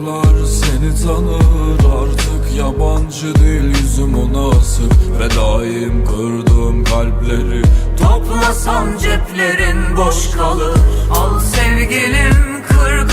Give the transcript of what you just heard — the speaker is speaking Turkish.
sokaklar seni tanır Artık yabancı değil yüzüm ona asık. Ve daim kırdığım kalpleri. Toplasan ceplerin boş kalır. Al sevgilim kır